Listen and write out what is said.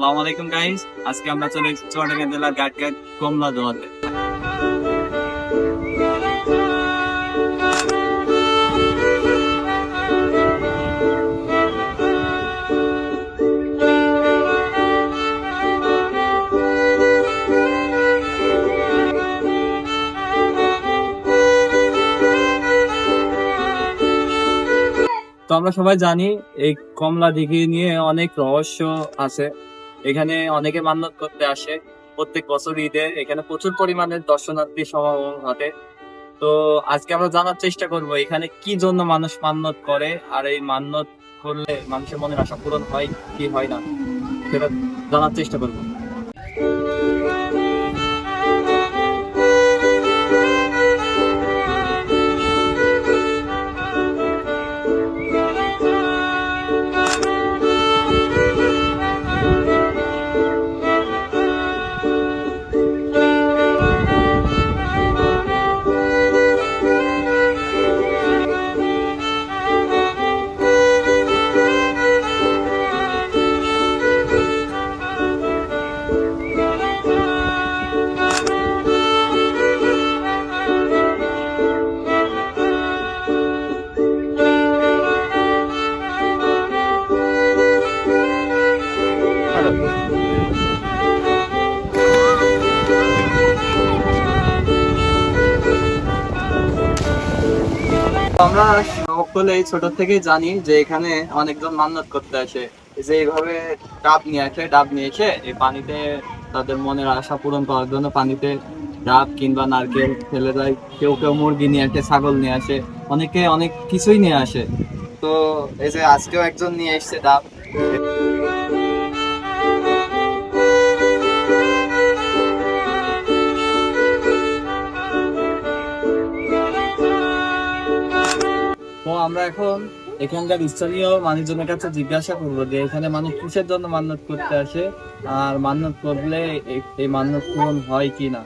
আসসালামু আলাইকুম গাইস আজকে আমরা চলে এসেছি চুয়াডাঙ্গা জেলার গাট গাট কমলা দোয়াতে। তো আমরা সবাই জানি, এই কমলা দিঘি নিয়ে অনেক রহস্য আছে। এখানে অনেকে মান্নত করতে আসে। প্রত্যেক বছর ঈদে এখানে প্রচুর পরিমাণে দর্শনার্থী সমাগম ঘটে। তো আজকে আমরা জানার চেষ্টা করব, এখানে কি জন্য মানুষ মান্নত করে? আর এই মান্নত করলে মানুষের মনের আশা পূরণ হয় কি হয় না? সেটা জানার চেষ্টা করব। আমরা সকলে ছোট থেকে জানি যে এখানে অনেকজন মান্নত করতে আসে। যে এইভাবে ডাব নিয়ে আসে, ডাব নিয়ে এসে এই পানিতে তাদের মনের আশা পূরণ করার জন্য পানিতে ডাব কিংবা নারকেল ফেলে দেয়। কেউ কেউ মুরগি নিয়ে আসে, ছাগল নিয়ে আসে, অনেকে অনেক কিছুই নিয়ে আসে। তো এই যে আজকেও একজন নিয়ে এসছে ডাব। আমরা এখন এখানকার স্থানীয় মানুষজনের কাছে জিজ্ঞাসা করব যে এখানে মানুষ কিসের জন্য মান্যত করতে আসে? আর মান্যত করলে এই- মান্যত পূরণ হয় কি না